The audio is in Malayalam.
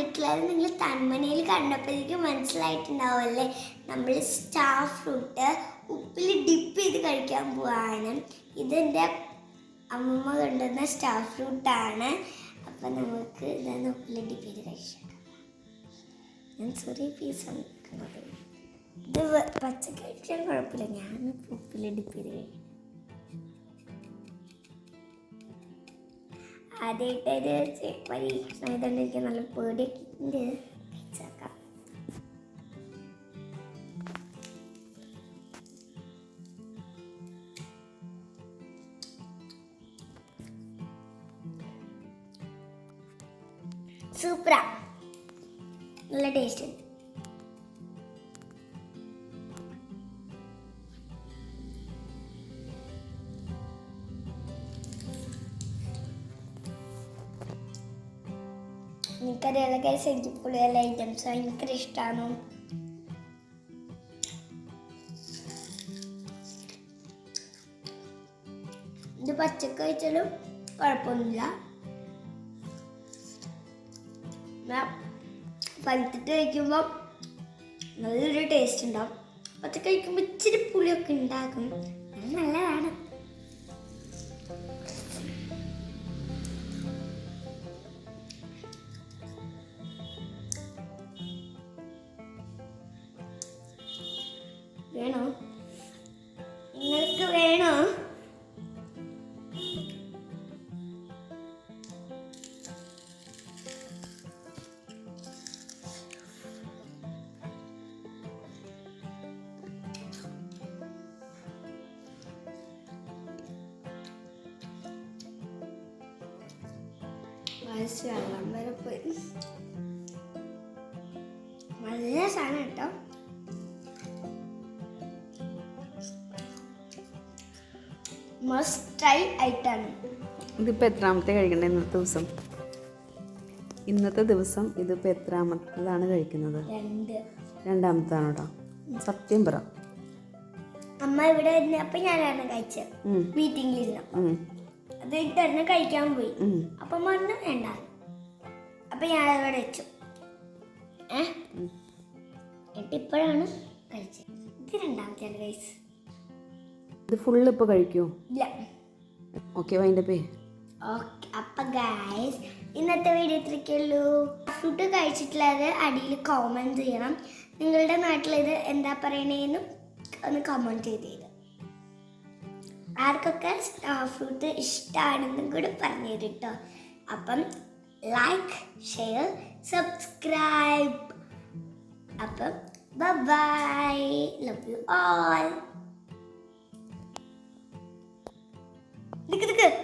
കൂട്ടുകാരെ നിങ്ങൾ തന്മനയിൽ കണ്ടപ്പോഴേക്കും മനസ്സിലായിട്ടുണ്ടാവുമല്ലേ? നമ്മൾ സ്റ്റാർ ഫ്രൂട്ട് ഉപ്പിൽ ഡിപ്പ് ചെയ്ത് കഴിക്കാൻ പോവാണ്. ഇതെന്റെ അമ്മമ്മ കൊണ്ടുവന്ന സ്റ്റാർ ഫ്രൂട്ടാണ്. അപ്പം നമുക്ക് ഇതാണ് ഉപ്പിൽ ഡിപ്പ് ചെയ്ത് കഴിക്കാം. ഞാൻ ചെറിയ പീസാണ് ഇത് പച്ച കഴിക്കാൻ കുഴപ്പമില്ല. ഞാൻ ഉപ്പിൽ ഡിപ്പ് ചെയ്ത് കഴിക്കും. ആദ്യമായിട്ട് ഇത് പരീക്ഷണം ആയതുകൊണ്ട് എനിക്ക് നല്ല പേടിയൊക്കെ സൂപ്പറാ. നല്ല ടേസ്റ്റ്. ഉണ്ട് എനിക്കറിയാലോ കൈസ് എനിക്ക് പുളിയുള്ള ഐറ്റംസ് ഭയങ്കര ഇഷ്ടമാണ് ഇത് പച്ചക്ക് കഴിച്ചാലും കുഴപ്പമൊന്നുമില്ല. പഴുത്തിട്ട് കഴിക്കുമ്പോൾ നല്ലൊരു ടേസ്റ്റ് ഉണ്ടാവും. പച്ച കഴിക്കുമ്പോൾ ഇച്ചിരി പുളിയൊക്കെ ഉണ്ടാക്കും നല്ലതാണ്. വേണോ? നിങ്ങൾക്ക് വേണോ? വെള്ളം വരെ പോയി. നല്ല സാധനം കേട്ടോ. മസ്റ്റ് ട്രൈ ആയിട്ടാണ് ഇതിപ്പോൾ എത്രാമത്തെ കഴിക്കണ്ടേ ഇന്നത്തെ ദിവസം? ഇന്നത്തെ ദിവസം ഇതിപ്പോൾ എത്രാമത്തതാണ് കഴിക്കുന്നത്? രണ്ട്. രണ്ടാമത്താണ് കേട്ടോ. സത്യം പറ. അമ്മ ഇവിടെ ഇരുന്നപ്പോ ഞാനാണ് കഴിച്ചത് ഉം, അത് തന്നെ കഴിക്കാൻ പോയി. അപ്പൊ മണ്ണ് വേണ്ട. അപ്പൊ ഞാൻ ഇവിടെ വെച്ചു. ഏ? എന്നിട്ട് ഇപ്പോഴാണ് കഴിച്ചത് ഇത് രണ്ടാമത്തെ കഴിച്ച് ഇത് ഫുള്ള് ഇപ്പോൾ കഴിക്കൂ? ഇല്ല. ഓക്കെ വൈൻഡ് പേ അപ്പൊ ഗായ്സ് ഇന്നത്തെ വീഡിയോ ഇത്രയ്ക്കുള്ളൂ ഫുഡ് കഴിച്ചിട്ടുള്ളത് അടിയിൽ കോമന്റ് ചെയ്യണം. നിങ്ങളുടെ നാട്ടിൽ ഇത് എന്താ പറയണേന്നും ഒന്ന് കമന്റ് ചെയ്ത് ആർക്കൊക്കെ ഫുഡ് ഇഷ്ടമാണെന്നും കൂടെ പറഞ്ഞു തരും കേട്ടോ അപ്പം ലൈക്ക് ഷെയർ സബ്സ്ക്രൈബ് അപ്പം ബൈ ലവ് യു ഓൾ 那个那个